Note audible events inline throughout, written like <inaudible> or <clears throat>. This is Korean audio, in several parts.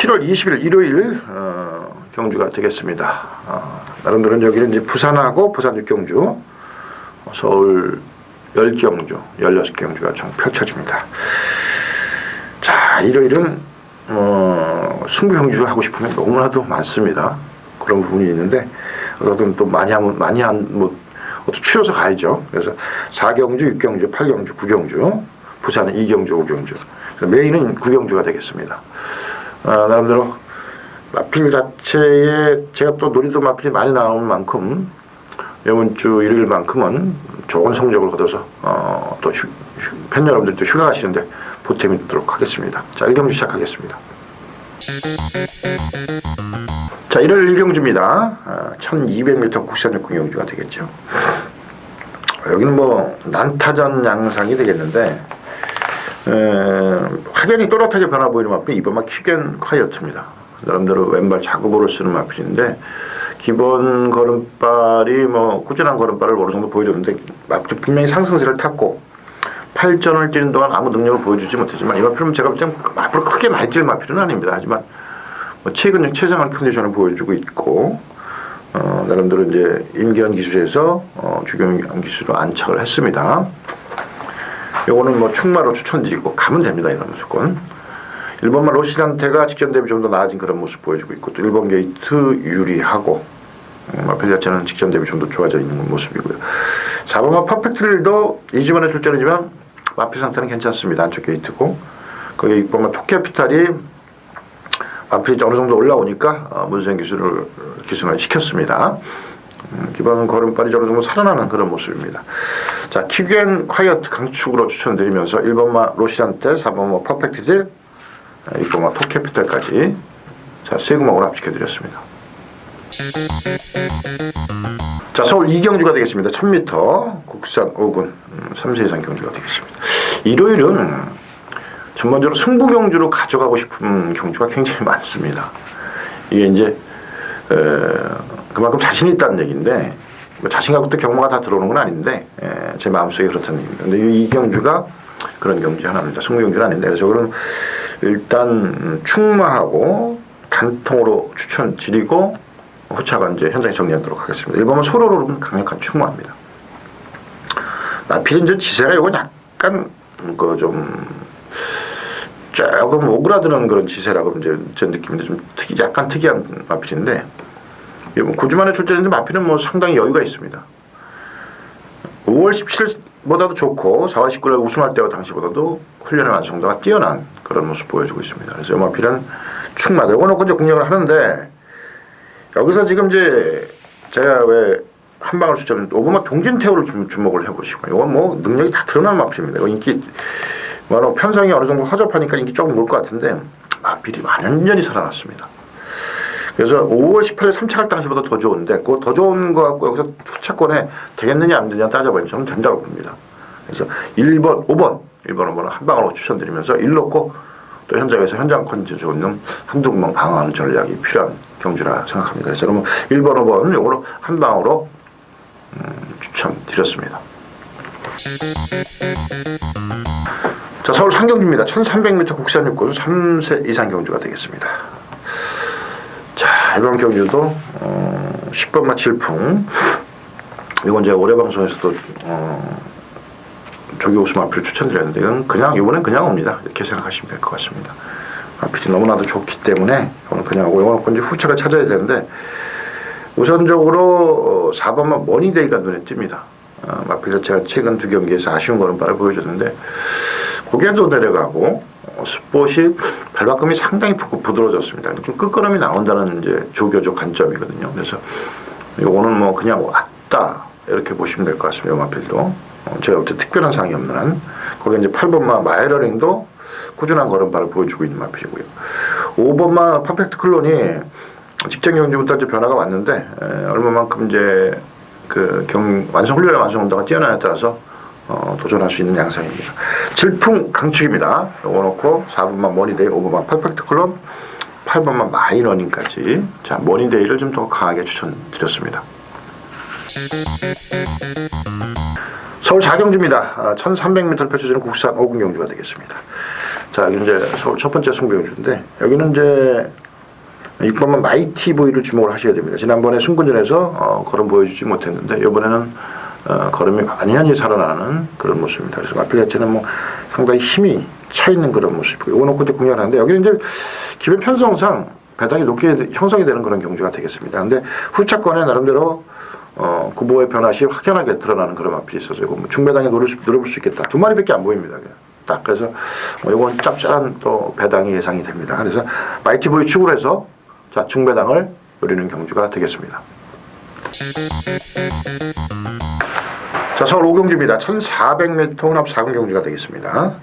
서울 7월 20일 일요일 어, 경주가 되겠습니다. 어, 나름대로 여기는 이제 부산하고 부산 육경주, 서울 10경주, 16경주가 총 펼쳐집니다. 자, 일요일은 어, 승부 경주 하고 싶으면 너무나도 많습니다. 그런 부분이 있는데 어떤 또 많이 하면 많이 한뭐 어떤 추려서 가야죠. 그래서 4경주, 6경주, 8경주, 9경주, 부산은 2경주, 5경주. 메인은 9경주가 되겠습니다. 아, 나름대로 마필 자체에 제가 또 놀이도 마필이 많이 나오는 만큼 이번 주 일요일만큼은 좋은 성적을 거둬서 어, 또 휴, 휴, 팬 여러분들도 휴가 가시는데 보탬이 되도록 하겠습니다. 자, 1경주 시작하겠습니다. 자, 일요일 1경주입니다. 아, 1200m 국산 육군 경주가 되겠죠. 여기는 뭐 난타전 양상이 되겠는데 에, 확연히 또렷하게 변화 보이는 마필이 이번만 킥앤 콰이어트입니다. 나름대로 왼발 작업으로 쓰는 마필인데 기본 걸음발이 뭐 꾸준한 걸음발을 어느 정도 보여줬는데 마필 분명히 상승세를 탔고 8전을 뛰는 동안 아무 능력을 보여주지 못했지만 이 마필은 제가 볼때 앞으로 크게 많이 뛸 마필은 아닙니다. 하지만 뭐 최근 최상의 컨디션을 보여주고 있고 어, 나름대로 이제 임기현 기술에서 어, 주경 기술로 안착을 했습니다. 요거는 뭐 충마로 추천드리고 가면 됩니다. 이건 무조건. 1번만 로시한테가 직전 대비 좀 더 나아진 그런 모습 보여주고 있고 또 1번 게이트 유리하고 음, 마필 자체는 직전 대비 좀 더 좋아져 있는 모습이고요. 4번만 퍼펙트릴도 이지만의 출전이지만 마필 상태는 괜찮습니다. 안쪽 게이트고 거기 6번만 토캐피탈이 마필이 어느 정도 올라오니까 어, 문생 기술을 기술을 시켰습니다. 음, 기본 걸음발이 어느 정도 살아나는 그런 모습입니다. 자, 킥앤 콰이어트 강축으로 추천드리면서 1번마 로시안테, 4번마 퍼펙트 딜, 6번마 톱캐피탈까지 자, 세 구멍으로 합식해드렸습니다. 자, 서울 이경주가 되겠습니다. 1000m 국산 5군 음, 3세 이상 경주가 되겠습니다. 일요일은 전반적으로 승부 경주로 가져가고 싶은 경주가 굉장히 많습니다. 이게 이제 에, 그만큼 자신 있다는 얘기인데 뭐 자신감부터 경마가 다 들어오는 건 아닌데 에, 제 마음속에 그렇다는 얘기입니다. 근데 이 경주가 그런 경주 하나입니다. 승부 경주는 아닌데 그래서 그럼 일단 충마하고 단통으로 추천드리고 후차가 이제 현장에 정리하도록 하겠습니다. 1번은 소로로 강력한 충마입니다. 나필은 이제 지세가 이건 약간 그 좀 조금 오그라드는 그런 지세라고 이제 제 느낌인데 좀 특이 약간 특이한 마필인데 뭐 9주 만에 출전인데 마필은 뭐 상당히 여유가 있습니다. 5월 17일보다도 좋고 4월 19일 우승할 때와 당시보다도 훈련의 완성도가 뛰어난 그런 모습 보여주고 있습니다. 그래서 마필은 충마다 이거 놓고 이제 공략을 하는데 여기서 지금 이제 제가 왜 한방을 수첩은 오버마 동진태우를 좀 주목을 해보시고 이건 뭐 능력이 다 드러난 마필입니다. 인기 뭐 편성이 어느 정도 허접하니까 인기 조금 올 것 같은데 마필이 완전히 살아났습니다. 그래서 5월 18일 3차갈 당시보다 더 좋은데 그 더 좋은 거 갖고 여기서 후차권에 되겠느냐 안 되느냐 따져보면 저는 된다고 봅니다. 그래서 1번, 5번, 1번, 5번은 한 방으로 추천드리면서 1 넣고 또 현장에서 현장 컨디션 좋은 한두 번 방어하는 전략이 필요한 경주라 생각합니다. 그래서 그러면 1번, 5번 요거로 한 방으로 음, 추천드렸습니다. 자, 서울 상경주입니다. 1300m 국산 육군 3세 이상 경주가 되겠습니다. 자, 이번 경주도 어, 10번마 질풍 이건 제가 올해 방송에서도 어, 조기 우승 앞을 추천드렸는데 이건 그냥 이번엔 그냥 옵니다. 이렇게 생각하시면 될 것 같습니다. 앞이 너무나도 좋기 때문에 이거는 그냥 오고 이거는 이제 후차를 찾아야 되는데 우선적으로 4번만 머니데이가 눈에 띕니다. 어, 마필 자체가 최근 두 경기에서 아쉬운 걸음발을 보여줬는데 고개도 내려가고 어, 스폿이 발바꿈이 상당히 부, 부드러워졌습니다. 좀 끝걸음이 나온다는 이제 조교적 관점이거든요. 그래서 요거는 뭐 그냥 왔다 이렇게 보시면 될 것 같습니다. 마필도 어, 제가 어째 특별한 상황이 없는 한 거기 이제 8번마 마이러링도 꾸준한 걸음발을 보여주고 있는 마필이고요. 5번마 퍼펙트 클론이 직전 경주부터 이제 변화가 왔는데 에, 얼마만큼 이제 그 경 완성 훈련의 완성 온도가 뛰어나에 따라서 어, 도전할 수 있는 양상입니다. 질풍 강축입니다. 요거 놓고 4번만 머니데이, 5번만 퍼펙트 클럽, 8번만 마이러닝까지 자 머니데이를 좀 더 강하게 추천드렸습니다. 서울 자경주입니다. 1300m 펼쳐지는 국산 5군 경주가 되겠습니다. 자, 여기 이제 서울 첫 번째 승부용주인데 여기는 이제 6번만 마이티 보이를 주목을 하셔야 됩니다. 지난번에 승군전에서 어, 걸음 보여주지 못했는데 이번에는 어, 걸음이 많이 살아나는 그런 모습입니다. 그래서 마필 자체는 뭐 상당히 힘이 차 있는 그런 모습이고 이거 놓고 이제 공략하는데 여기는 이제 기본 편성상 배당이 높게 형성이 되는 그런 경주가 되겠습니다. 근데 후차권에 나름대로 어, 구보의 변화 시 확연하게 드러나는 그런 마필이 있어서 이거 뭐 중배당에 노릴 수, 노려볼 수 있겠다. 두 마리밖에 안 보입니다. 그냥. 딱 그래서 뭐 이건 짭짤한 또 배당이 예상이 됩니다. 그래서 마이티 보이 축으로 해서 자 중배당을 노리는 경주가 되겠습니다. 자 서울 오경주입니다. 1,400m 혼합 4군 경주가 되겠습니다.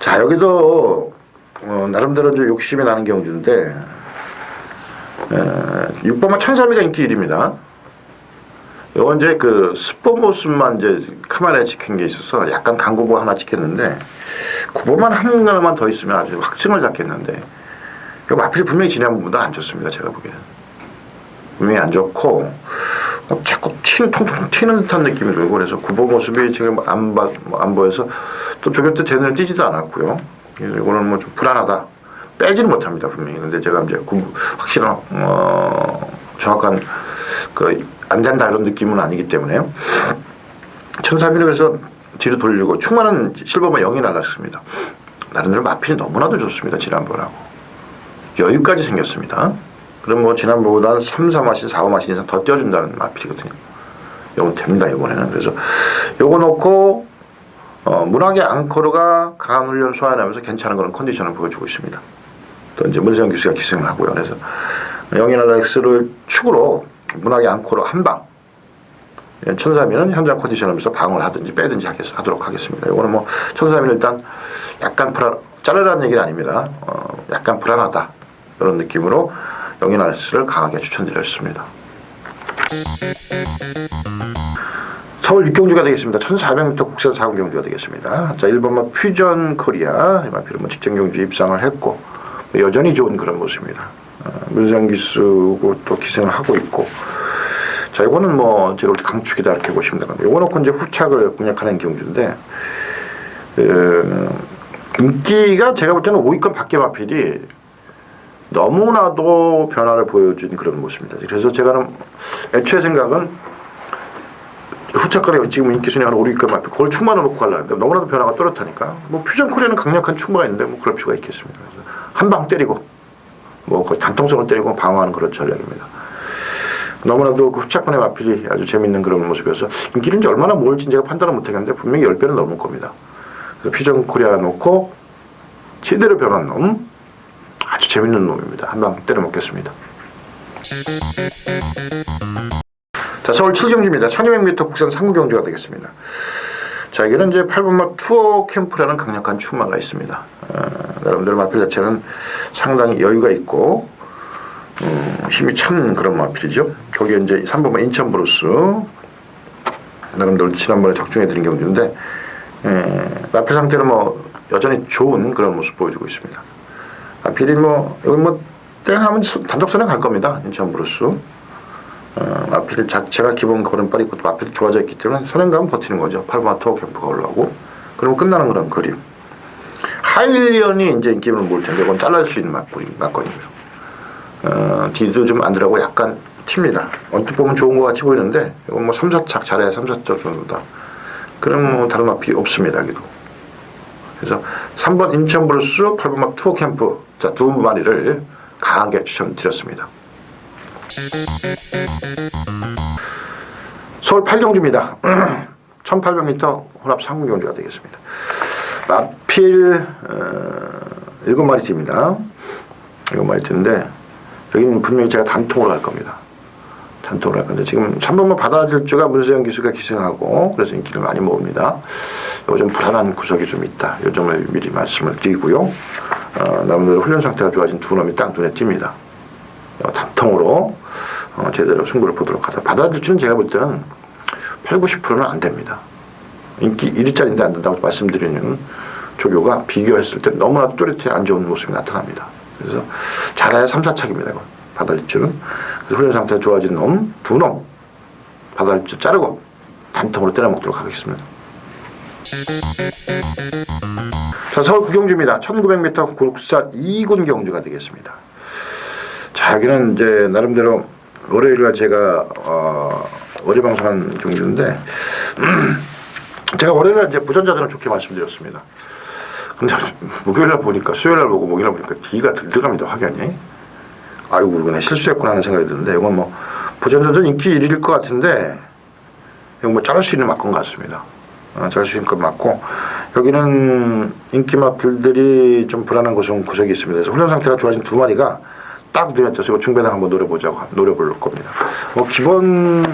자 여기도 어, 나름대로 이제 욕심이 나는 경주인데 에, 6번만 1,300가 인기 1위입니다. 이건 이제 그 스포 모습만 이제 카메라에 찍힌 게 있어서 약간 광고보 하나 찍혔는데 구보만 한 하나만 더 있으면 아주 확증을 잡겠는데 이거 마필 분명히 지난번보다 안 좋습니다 제가 보기에는 분명히 안 좋고 어, 자꾸 튀는 통통 튀는 듯한 느낌이 들고 그래서 구보 모습이 지금 안, 봐, 뭐안 보여서 또 저격 때 제대로 뛰지도 않았고요 그래서 이거는 뭐 좀 불안하다 빼지는 못합니다 분명히 근데 제가 이제 구, 확실한 어, 정확한 그 안 된다 이런 느낌은 아니기 때문에요. 1300을 그래서 뒤로 돌리고 충만한 실버만 0이 날랐습니다. 나름대로 마필이 너무나도 좋습니다. 지난번하고. 여유까지 생겼습니다. 그럼 뭐 지난번보다 3, 4마신, 4, 5마신 이상 더 띄워준다는 마필이거든요. 이건 됩니다. 이번에는. 그래서 요거 놓고 어, 문학의 앙코르가 강한 훈련 소화하면서 괜찮은 그런 컨디션을 보여주고 있습니다. 또 이제 문세영 교수가 기승을 하고요. 그래서 영인할 X를 축으로 문학의 앙코르 한 방. 천사미는 현장 컨디션하면서 방을 하든지 빼든지 하겠, 하도록 하겠습니다. 이거는 뭐 천사미는 일단 약간 불안, 자르라는 얘기는 아닙니다. 어, 약간 불안하다 이런 느낌으로 영인할 X를 강하게 추천드렸습니다. 서울 육경주가 되겠습니다. 1400m 국산 4군 경주가 되겠습니다. 자, 1번만 퓨전 코리아, 뭐 직전 경주 입상을 했고, 여전히 좋은 그런 모습입니다. 어, 문상 기수고 또 기승을 하고 있고, 자, 이거는 뭐, 제가 볼 때 강축이다 이렇게 보시면 됩니다. 요거 놓고 이제 후착을 공략하는 경주인데, 어, 인기가 제가 볼 때는 5위권 밖에 마필이 너무나도 변화를 보여준 그런 모습입니다. 그래서 제가 애초에 생각은 후착거리 지금 인기 순위 한 5, 6위권 마필 그걸 충만을 놓고 가려는데 너무나도 변화가 또렷하니까 뭐 퓨전 코리아는 강력한 충마가 있는데 뭐 그럴 필요가 있겠습니다. 한방 때리고 뭐 거의 단통성을 때리고 방어하는 그런 전략입니다. 너무나도 그 후착권의 마필이 아주 재밌는 그런 모습이어서 인기는 이제 얼마나 모을지 제가 판단을 못하겠는데 분명히 10배는 넘을 겁니다. 그래서 퓨전 코리아 놓고 제대로 변한 놈 아주 재밌는 놈입니다. 한방 때려 먹겠습니다. 자, 서울 7경주입니다. 1200m 국산 상구 경주가 되겠습니다. 자, 여기는 이제 8번마 투어 캠프라는 강력한 추마가 있습니다. 어, 나름대로 마필 자체는 상당히 여유가 있고, 음, 힘이 찬 그런 마필이죠. 거기에 이제 3번마 인천 브루스, 나름대로 지난번에 적중해드린 경주인데, 에, 마필 상태는 뭐 여전히 좋은 그런 모습 보여주고 있습니다. 마필이 뭐, 여기 뭐, 땡하면 단독선에 갈 겁니다. 인천 브루스. 어, 마필 자체가 기본 걸음발이 있고 또 마필이 좋아져 있기 때문에 선행 가면 버티는 거죠. 8번 투어 캠프가 올라오고 그러면 끝나는 그런 그림. 하일리언이 이제 인기를 모을 텐데 이건 잘랄 수 있는 맞거리, 맞거리고요. 어, 뒤도 좀 안 들어가고 약간 튑니다. 언뜻 보면 좋은 것 같이 보이는데 이건 뭐 3, 4착 잘해야 3, 4점 정도다. 그럼 뭐 다른 마필이 없습니다. 여기도. 그래서 3번 인천 브루스, 8번 막 투어 캠프 자, 두 마리를 강하게 추천드렸습니다. 서울 8경주입니다. 1800m <clears throat> 혼합 상군 경주가 되겠습니다. 마필 어, 7마리 팀입니다. 7마리 팀인데 여기는 분명히 제가 단통으로 갈 겁니다. 단통으로 할 건데 지금 3번만 받아들주가 문세영 기수가 기승하고 그래서 인기를 많이 모읍니다. 이거 좀 불안한 구석이 좀 있다. 이 점을 미리 말씀을 드리고요. 어, 나름대로 훈련 상태가 좋아진 두 놈이 딱 눈에 띕니다. 어, 단통으로 어, 제대로 승부를 보도록 하자. 받아들주는 제가 볼 때는 8, 90%는 안 됩니다. 인기 1위짜리인데 안 된다고 말씀드리는 조교가 비교했을 때 너무나도 또렷해 안 좋은 모습이 나타납니다. 그래서 잘해야 3, 4착입니다. 이건. 그래서 훈련 상태가 좋아진 놈, 두 놈, 받아들주 자르고 단통으로 때려 먹도록 하겠습니다. 자, 서울 구경주입니다. 1900m 국산 2군 경주가 되겠습니다. 자, 여기는 이제 나름대로 월요일날 제가 어, 월요 방송한 경주인데 <clears throat> 제가 월요일날 이제 부전자들은 좋게 말씀드렸습니다. 근데 <laughs> 목요일날 보니까 수요일날 보고 목요일날 보니까 뒤가 들들갑니다 확연히. 아이고 이거 실수했구나 하는 생각이 드는데 이건 뭐 부전자전 인기 1위일 것 같은데 이건 뭐 자를 수 있는 막건 같습니다. 어, 있는 건 맞고 여기는 인기 마필들이 좀 불안한 곳은 구석이 있습니다. 그래서 훈련 상태가 좋아진 두 마리가 딱 눈에 띄어서 이거 중배당 한번 노려보자고 노려볼 겁니다. 뭐 기본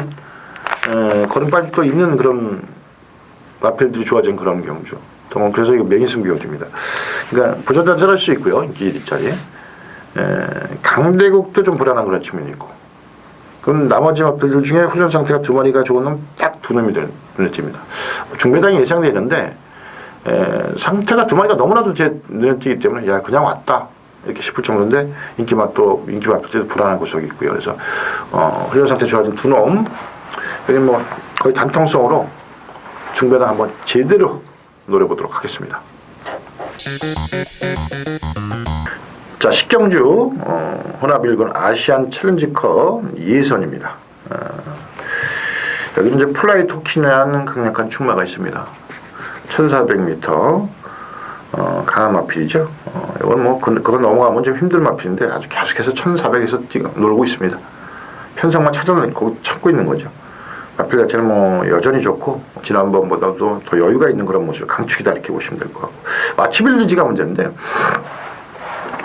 에, 걸음발이 또 있는 그런 마필들이 좋아진 그런 경주. 또 그래서 이거 메인승부 경주입니다. 그러니까 부전자절 할수 있고요. 인기 1위짜리. 에, 강대국도 좀 불안한 그런 측면이 있고. 그럼 나머지 마필들 중에 훈련 상태가 두 마리가 좋은 놈 딱 두 놈이 들- 눈에 띕니다. 중배당이 예상되는데 에, 상태가 두 마리가 너무나도 제 눈에 띄기 때문에 야 그냥 왔다 이렇게 싶을 정도인데 인기 맛도 인기 맛도 불안한 구석이 있고요. 그래서 어, 훈련 상태 좋아진 두 놈, 여기 뭐 거의 단통성으로 중배당 한번 제대로 노려보도록 하겠습니다. 자 식경주 어, 혼합일군 아시안 챌린지컵 예선입니다. 어, 여기 이제 플라이 토킨이라는 강력한 충마가 있습니다. 1400m 어, 강한 마필이죠. 어, 이건 뭐 그, 그거 넘어가면 좀 힘든 마필인데 아주 계속해서 1400에서 뛰, 놀고 있습니다. 편성만 찾아내고 찾고 있는 거죠. 마필 자체는 뭐 여전히 좋고 지난번보다도 더 여유가 있는 그런 모습 강축이다 이렇게 보시면 될 것 같고 마치빌리지가 문제인데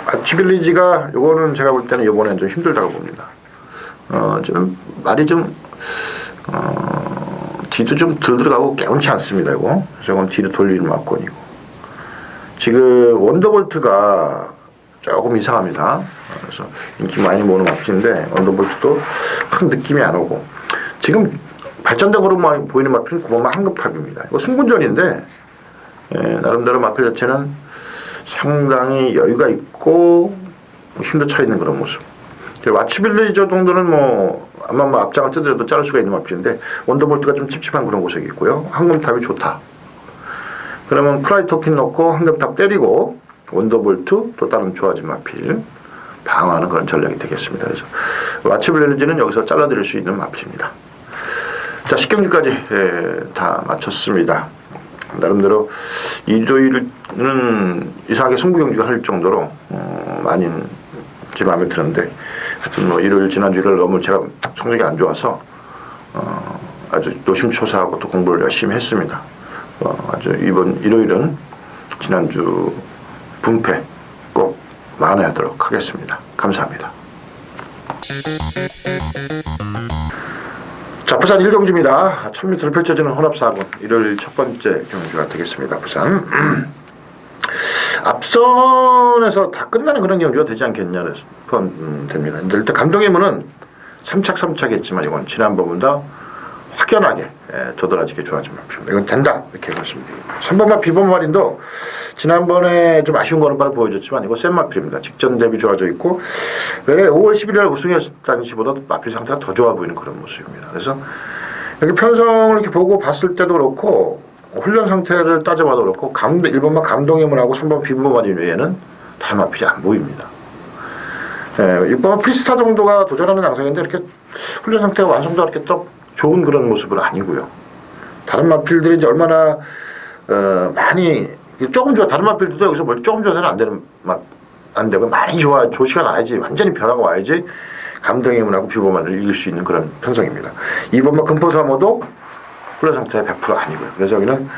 마치빌리지가 요거는 제가 볼 때는 이번엔 좀 힘들다고 봅니다. 어, 좀 말이 좀 어, 뒤도 좀덜 들어가고 개운치 않습니다. 이거. 이건 뒤로 돌리는 막건이고. 지금 원더볼트가 조금 이상합니다. 그래서 인기 많이 모는 마필인데 원더볼트도 큰 느낌이 안 오고 지금 발전적으로 보이는 마필은 9번만 한급합입니다. 이거 승군전인데 예, 나름대로 마필 자체는 상당히 여유가 있고 힘도 차 있는 그런 모습. 와치빌리저 정도는 뭐 아마 뭐 앞장을 뜯어도 자를 수가 있는 마필인데 원더볼트가 좀 찝찝한 그런 구석이 있고요. 황금탑이 좋다. 그러면 프라이 토킨 넣고 황금탑 때리고 원더볼트 또 다른 좋아진 마필 방어하는 그런 전략이 되겠습니다. 그래서 와치빌리지는 여기서 잘라드릴 수 있는 마필입니다. 자 식경주까지 예, 다 마쳤습니다. 나름대로 일요일은 이상하게 승부경주가 할 정도로 어, 많이 제 마음에 드는데 하여튼 뭐 일요일 지난주를 너무 제가 성적이 안 좋아서 어, 아주 노심초사하고 또 공부를 열심히 했습니다. 어, 아주 이번 일요일은 지난주 분패 꼭 만회하도록 하겠습니다. 감사합니다. 자, 부산 일경주입니다. 1000m를 펼쳐지는 혼합 4군 일요일 첫 번째 경주가 되겠습니다. 부산. <clears throat> 앞선에서 다 끝나는 그런 경주가 되지 않겠냐 포함됩니다. 일단 감동의 문은 3착 3착 했지만 이건 지난번보다 확연하게 예, 도드라지게 좋아진 마필입니다. 이건 된다 이렇게 말씀드립니다. 3번마 비번 말인도 지난번에 좀 아쉬운 바로 보여줬지만 이거 센 마필입니다. 직전 대비 좋아져 있고 왜냐 5월 11일 날 우승했을 당시보다 마필 상태가 더 좋아 보이는 그런 모습입니다. 그래서 여기 편성을 이렇게 보고 봤을 때도 그렇고 훈련 상태를 따져봐도 그렇고 감동 1번만 감동의문하고 3번 비번말인 외에는 다른 마필이 안 보입니다. 예, 6번만 프리스타 정도가 도전하는 양상인데 이렇게 훈련 상태가 완성도가 이렇게 또 좋은 그런 모습은 아니고요. 다른 마필들이 이제 얼마나 어, 많이 조금 좋아 다른 마필들도 여기서 뭘 조금 좋아서는 안 되는 맛안 되고 많이 좋아 조시가 나야지 완전히 변화가 와야지 감동의 문하고 비보만을 이길 수 있는 그런 편성입니다. 2번만 금포사모도 훈련 상태가 100% 아니고요. 그래서 여기는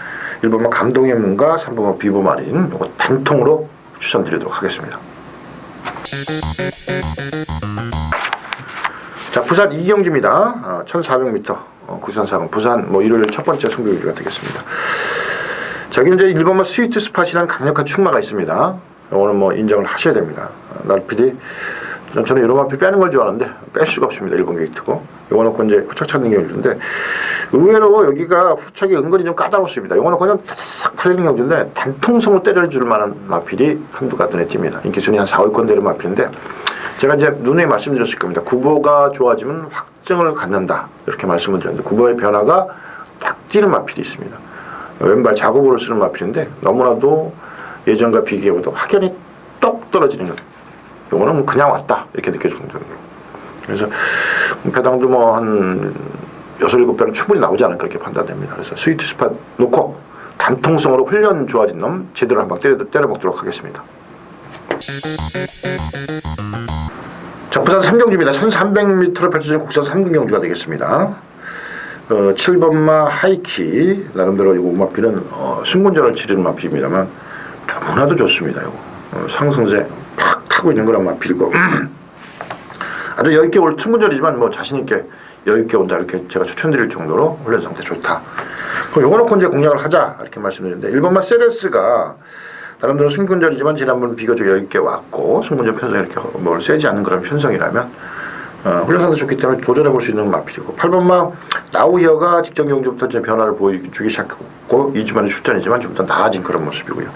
1번만 감동의 문과 3번만 비보말인 이거 단통으로 추천드리도록 하겠습니다. 자, 부산 이경주입니다. 어, 1400m 어, 구산 사강 부산 뭐 일요일 첫 번째 승부 위주가 되겠습니다. 저기는 이제 일본만 스위트 스팟이라는 강력한 충마가 있습니다. 오늘 뭐 인정을 하셔야 됩니다. 어, 날필이 전- 저는 이런 마필 빼는 걸 좋아하는데 뺄 수가 없습니다. 일본 게이트고 요거 놓고 이제 후착 찾는 경주인데 의외로 여기가 후착이 은근히 좀 까다롭습니다. 놓고 그냥 싹 달리는 경주인데 단통성을 때려줄 만한 마필이 한두가 눈에 띕니다. 인기 순위 한 4, 5위권 되는 마필인데 제가 이제 누누이 말씀드렸을 겁니다. 구보가 좋아지면 확정을 갖는다. 이렇게 말씀을 드렸는데 구보의 변화가 딱 찌는 마필이 있습니다. 왼발 작업으로 쓰는 마필인데 너무나도 예전과 비교해봐도 확연히 똑 떨어지는 거예요. 요거는 뭐 그냥 왔다 이렇게 느껴질 정도로. 그래서 배당도 뭐 한 여섯 일곱 배는 충분히 나오지 않을까 이렇게 판단됩니다. 그래서 스위트 스팟 놓고 단통성으로 훈련 좋아진 놈 제대로 한방 때려, 때려 먹도록 하겠습니다. 자, 부산 삼경주입니다. 1300m로 펼쳐진 국산 3등 경주가 되겠습니다. 어, 7번마 하이키 나름대로 이거 마피는 어, 승군전을 치르는 마피입니다만 너무나도 좋습니다. 이거 어, 상승세 팍 타고 있는 거란 마피고 <clears throat> 아주 여유 있게 올 승군전이지만 뭐 자신 있게 여유 있게 온다 이렇게 제가 추천드릴 정도로 훈련 상태 좋다. 그럼 요거 놓고 이제 공략을 하자 이렇게 말씀드렸는데 1번마 세레스가 나름대로 승군전이지만 지난번 비교적 여유 있게 왔고 승군전 편성이 이렇게 뭘 세지 않는 그런 편성이라면 어, 훈련 상태 좋기 때문에 도전해 볼 수 있는 마필이고 8번마 나우히어가 직전 경주부터 이제 변화를 보여주기 시작했고 2주 만에 출전이지만 좀 더 나아진 그런 모습이고요.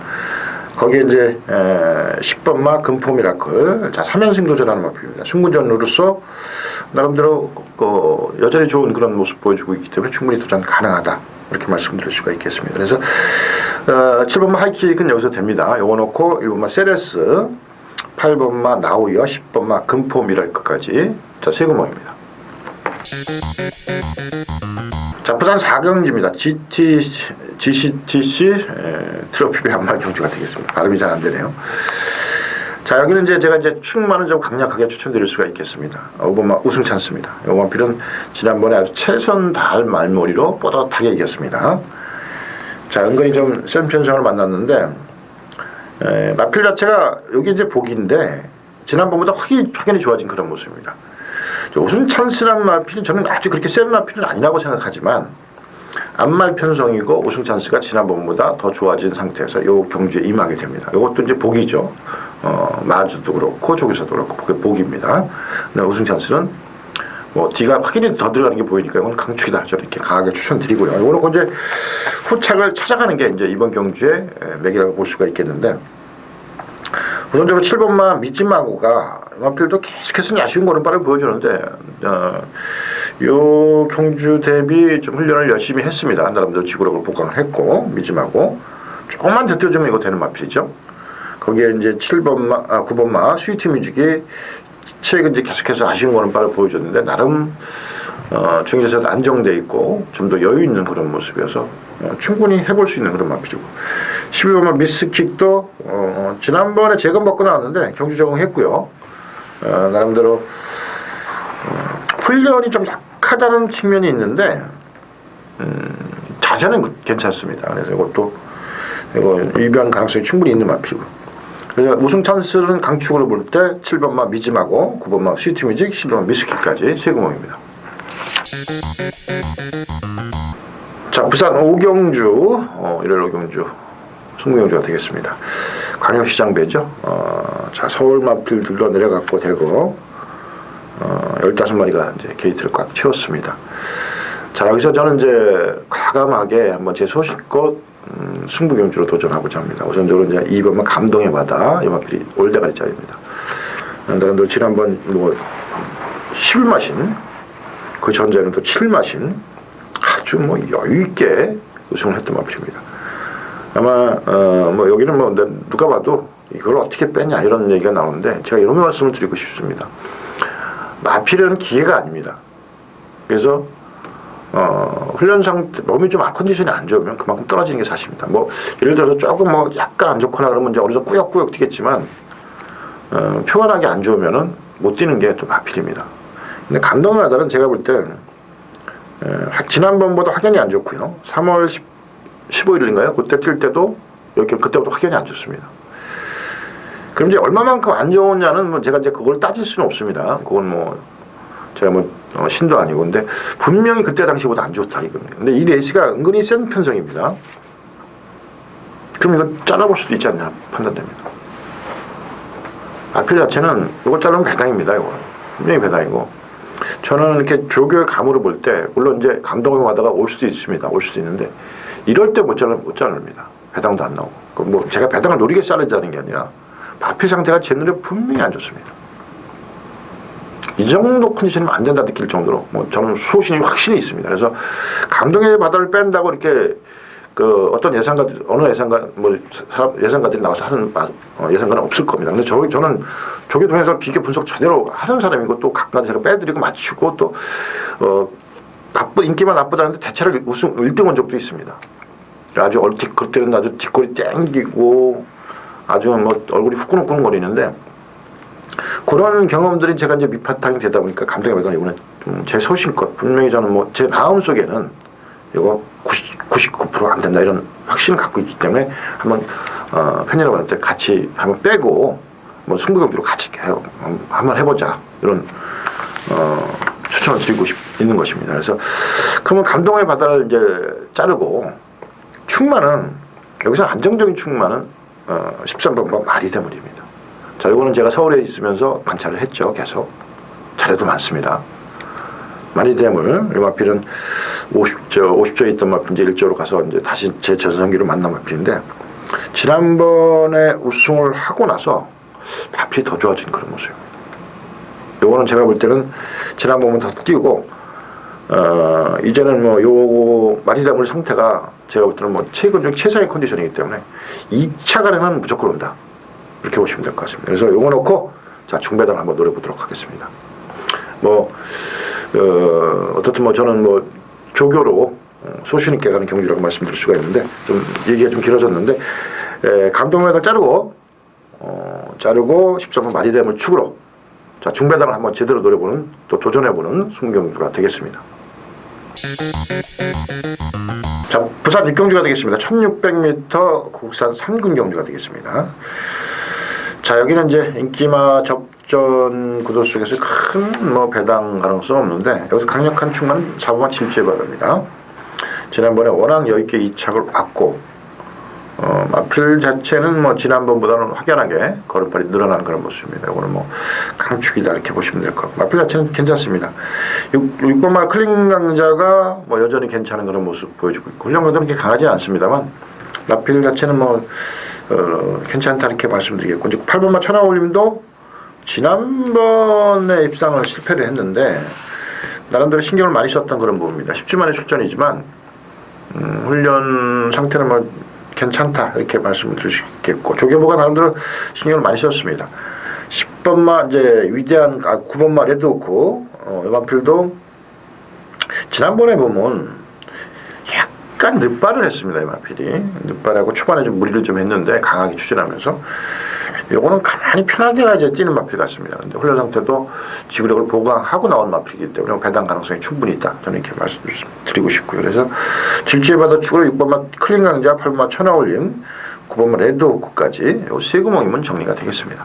거기에 이제 에, 10번마 금포 미라클 자 3연승 도전하는 마필입니다. 승군전 으로서 나름대로 그 여전히 좋은 그런 모습 보여주고 있기 때문에 충분히 도전 가능하다 이렇게 말씀드릴 수가 있겠습니다. 그래서 어, 7번마 하이킥은 여기서 됩니다. 요거 놓고 1번마 세레스 8번마 나우이어 10번마 금포 미랄크까지 자 세 구멍입니다. 자 부산 4경주입니다. GT, GCTC 에, 트로피 한말 경주가 되겠습니다. 발음이 잘 안 되네요. 자 여기는 이제 제가 이제 충만은 좀 강력하게 추천드릴 수가 있겠습니다. 5번마 우승 찬스입니다. 요번필은 지난번에 아주 최선 다할 말머리로 뽀듯하게 이겼습니다. 자 은근히 좀 센 편성을 만났는데 에, 마필 자체가 여기 이제 복인데 지난번보다 확연히, 확연히 좋아진 그런 모습입니다. 저 우승 찬스란 마필은 저는 아주 그렇게 센 마필은 아니라고 생각하지만 안말 편성이고 우승 찬스가 지난번보다 더 좋아진 상태에서 요 경주에 임하게 됩니다. 이것도 이제 복이죠. 어, 마주도 그렇고 조교사도 그렇고 그게 복입니다. 근데 우승 찬스는 뭐 D가 확연히 더 들어가는 게 보이니까 이건 강추이다. 저는 이렇게 강하게 추천드리고요. 이거는 이제 후착을 찾아가는 게 이제 이번 경주의 맥이라고 볼 수가 있겠는데 우선적으로 7번만 미지마고가 마필도 계속해서 아쉬운 걸음발을 보여주는데 어, 요 경주 대비 좀 훈련을 열심히 했습니다. 나름대로 지구력을 복강을 했고 미지마고 조금만 더 뛰어주면 이거 되는 마필이죠. 거기에 이제 7번 마, 아, 9번 마 스위트 뮤직이 최근 이제 계속해서 아쉬운 걸음발을 보여줬는데 나름 어, 중계에서도 안정돼 있고 좀 더 여유 있는 그런 모습이어서 어, 충분히 해볼 수 있는 그런 마필이고 11번마 미스킥도 어, 지난번에 재검 받고 나왔는데 경주 적응했고요. 어, 나름대로 어, 훈련이 좀 약하다는 측면이 있는데 음, 자세는 괜찮습니다. 그래서 이것도 이거 입양 가능성이 충분히 있는 마필이고 그래서 우승 찬스는 강축으로 볼 때 7번마 미지마고 9번마 스위트뮤직 10번마 미스키까지 세 구멍입니다. 자 부산 오경주 어, 일요일 오경주 승무경주가 되겠습니다. 광역시장배죠. 어, 자 서울 마필 들러 내려갔고 되고 어, 15마리가 이제 게이트를 꽉 채웠습니다. 자 여기서 저는 이제 과감하게 한번 제 소식껏 음, 승부 경주로 도전하고자 합니다. 우선적으로 이제 2번만 감동의 바다 이마필이 올대가리 짜리입니다. 나름대로 지난번 뭐 11마신 그 전자는 또 7마신 아주 뭐 여유 있게 우승을 했던 마필입니다. 아마 어, 뭐 여기는 뭐 누가 봐도 이걸 어떻게 빼냐 이런 얘기가 나오는데 제가 이런 말씀을 드리고 싶습니다. 마필은 기회가 아닙니다. 그래서 어, 훈련 상태, 몸이 좀 컨디션이 안 좋으면 그만큼 떨어지는 게 사실입니다. 뭐, 예를 들어서 조금 뭐 약간 안 좋거나 그러면 이제 어느 정도 꾸역꾸역 뛰겠지만, 어, 평안하게 안 좋으면은 못 뛰는 게 또 마필입니다. 근데 감독의 아들은 제가 볼 때, 에, 지난번보다 확연히 안 좋고요. 3월 10, 15일인가요? 그때 뛸 때도, 이렇게 그때부터 확연히 안 좋습니다. 그럼 이제 얼마만큼 안 좋으냐는 뭐 제가 이제 그걸 따질 수는 없습니다. 그건 뭐, 제가 뭐 어, 신도 아니고 근데 분명히 그때 당시보다 안 좋다 이겁니다. 근데 이 레이스가 은근히 센 편성입니다. 그럼 이거 잘라볼 수도 있지 않냐 판단됩니다. 아필 자체는 이거 자르면 배당입니다. 이거 분명히 배당이고 저는 이렇게 조교의 감으로 볼 때 물론 이제 감동을 하다가 올 수도 있습니다. 올 수도 있는데 이럴 때 못 자르 못 자릅니다. 배당도 안 나오고 뭐 제가 배당을 노리게 자르자는 게 아니라 마필 상태가 제 눈에 분명히 안 좋습니다. 이 정도 컨디션이면 안 된다 느낄 정도로 뭐 저는 소신이 확신이 있습니다. 그래서 감동의 바다를 뺀다고 이렇게 그 어떤 예상가들 어느 예상가 뭐 사람 예상가들이 나와서 하는 말, 어, 예상가는 없을 겁니다. 근데 저 저는 조계 통해서 비교 분석 제대로 하는 사람이고 또 각각 제가 빼드리고 맞추고 또 어, 나쁜 인기만 나쁘다는데 대체를 우승 1등 한 적도 있습니다. 아주 얼티 그때는 아주 뒷골이 땡기고 아주 뭐 얼굴이 후끈후끈 거리는데 그런 경험들이 제가 이제 밑바탕이 되다 보니까 감독의 받은 이번에 좀제 소신껏 분명히 저는 뭐 제 마음 속에는 이거 90, 99%안 된다 이런 확신을 갖고 있기 때문에 한번 어, 팬 여러분한테 같이 한번 빼고 뭐 승부경주로 같이 해요. 음, 한번 해보자 이런 어, 추천을 드리고 싶, 있는 것입니다. 그래서 그러면 감동의 바다를 이제 자르고 충만은 여기서 안정적인 충만은 어, 13번과 말이 되물입니다. 자, 이거는 제가 서울에 있으면서 관찰을 했죠. 계속 자료도 많습니다. 마리대물 이 마필은 50조 50조에 있던 마필 이제 1조로 가서 이제 다시 제 전성기로 만난 마필인데 지난번에 우승을 하고 나서 마필이 더 좋아진 그런 모습입니다. 요거는 제가 볼 때는 지난번보다 더 띄우고 어 이제는 뭐 요거 마리다물 상태가 제가 볼 때는 뭐 최근 중 최상의 컨디션이기 때문에 2차 가량은 무조건 온다 이렇게 보시면 될 것 같습니다. 그래서 요거 놓고 자 중배단 한번 노려 보도록 하겠습니다. 뭐 어, 어떻든 뭐 저는 뭐 조교로 어, 소신 있게 가는 경주라고 말씀드릴 수가 있는데 좀 얘기가 좀 길어졌는데 에, 감동맥을 자르고 어, 자르고 13번 마리댐을 축으로 자 중배단을 한번 제대로 노려보는 또 도전해보는 순경주가 되겠습니다. 자 부산 육경주가 되겠습니다. 1600m 국산 3군 경주가 되겠습니다. 자 여기는 이제 인기마 접전 구도 속에서 큰 뭐 배당 가능성 없는데 여기서 강력한 충만 4번만 침투해 바랍니다. 지난번에 워낙 여유있게 이착을 왔고 어, 마필 자체는 뭐 지난번보다는 확연하게 걸음발이 늘어나는 그런 모습입니다. 이거는 뭐 강축이다 이렇게 보시면 될 것 같고 마필 자체는 괜찮습니다. 6, 6번마 클린 강자가 뭐 여전히 괜찮은 그런 모습 보여주고 있고 훈련가들은 그렇게 강하지 않습니다만 마필 자체는 뭐 어, 괜찮다 이렇게 말씀드리겠고 이제 8번마 천하올림도 지난번에 입상을 실패를 했는데 나름대로 신경을 많이 썼던 그런 부분입니다. 10주만의 출전이지만 음, 훈련 상태는 뭐 괜찮다 이렇게 말씀을 있겠고 조교보가 나름대로 신경을 많이 썼습니다. 10번마 이제 위대한 아 9번마 레드오크 어, 이만필도 지난번에 보면 약간 늦발을 했습니다 이만필이 늦발하고 초반에 좀 무리를 좀 했는데 강하게 추진하면서 요거는 가만히 편하게 이제 뛰는 마필 같습니다. 근데 훈련 상태도 지구력을 보강하고 나온 마필이기 때문에 배당 가능성이 충분히 있다. 저는 이렇게 말씀드리고 싶고요. 그래서 받아 추가로 6번마 클린 강자, 8번마 천하올림, 9번마 레드 호크까지 요 세 구멍이면 정리가 되겠습니다.